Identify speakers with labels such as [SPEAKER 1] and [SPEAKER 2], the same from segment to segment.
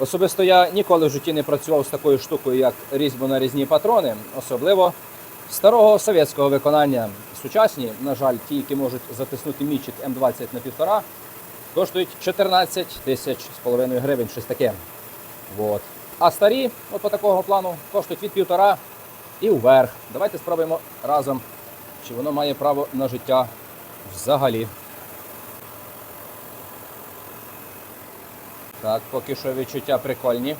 [SPEAKER 1] Особисто я ніколи в житті не працював з такою штукою, як різьбо на різні патрони, особливо старого совєтського виконання. Сучасні, на жаль, ті, які можуть затиснути мічик М20 на півтора, коштують 14 тисяч з половиною гривень, щось таке. Вот. А старі, от по такого плану, коштують від півтора і вверх. Давайте спробуємо разом, чи воно має право на життя взагалі. Так, поки що відчуття прикольні.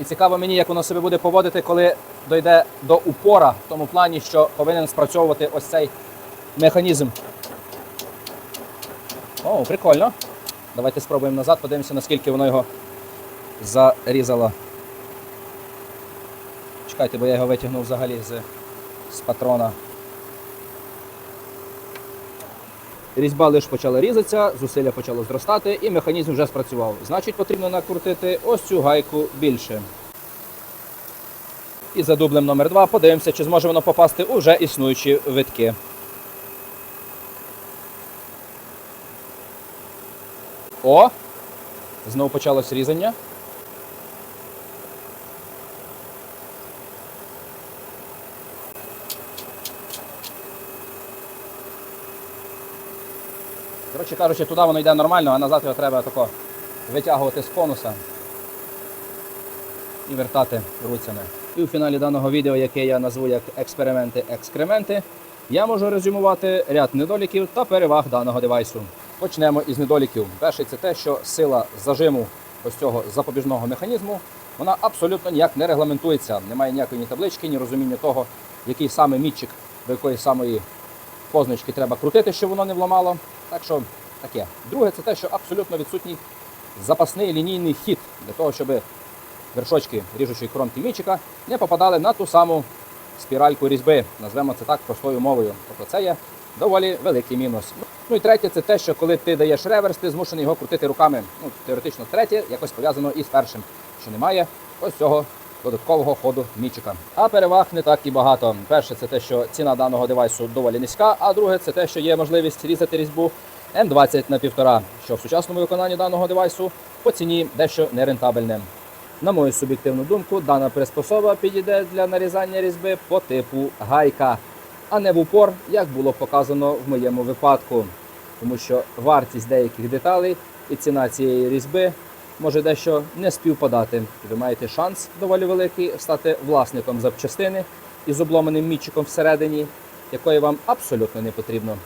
[SPEAKER 1] І цікаво мені, як воно себе буде поводити, коли дойде до упора, в тому плані, що повинен спрацьовувати ось цей механізм. О, прикольно. Давайте спробуємо назад, подивимося, наскільки воно його зарізало. Чекайте, бо я його витягнув взагалі з, з патрона. Різьба лише почала різатися, зусилля почало зростати і механізм вже спрацював. Значить, потрібно накрутити ось цю гайку більше. І за дублем номер 2 подивимося, чи зможе воно попасти у вже існуючі витки. О! Знову почалось різання. Коротше кажучи, туди воно йде нормально, а назад його треба тако витягувати з конуса і вертати руцями. І у фіналі даного відео, яке я назву як експерименти-екскременти, я можу резюмувати ряд недоліків та переваг даного девайсу. Почнемо із недоліків. Перший це те, що сила зажиму ось цього запобіжного механізму вона абсолютно ніяк не регламентується. Немає ніякої ні таблички, ні розуміння того, який саме мітчик до якої самої позначки треба крутити, щоб воно не вламало. Так що таке. Друге, це те, що абсолютно відсутній запасний лінійний хід для того, щоб вершочки ріжучої кромки мічика не попадали на ту саму спіральку різьби. Назвемо це так простою мовою. Тобто це є доволі великий мінус. Ну і третє, це те, що коли ти даєш реверс, ти змушений його крутити руками. Ну, теоретично третє, якось пов'язано із першим, що немає ось цього додаткового ходу мічика. А переваг не так і багато. Перше, це те, що ціна даного девайсу доволі низька, а друге, це те, що є можливість різати різьбу М20 на півтора, що в сучасному виконанні даного девайсу по ціні дещо нерентабельне. На мою суб'єктивну думку, дана приспособа підійде для нарізання різьби по типу гайка, а не в упор, як було показано в моєму випадку. Тому що вартість деяких деталей і ціна цієї різьби може дещо не співпадати. Ви маєте шанс доволі великий стати власником запчастини із обломаним мітчиком всередині, якої вам абсолютно не потрібно.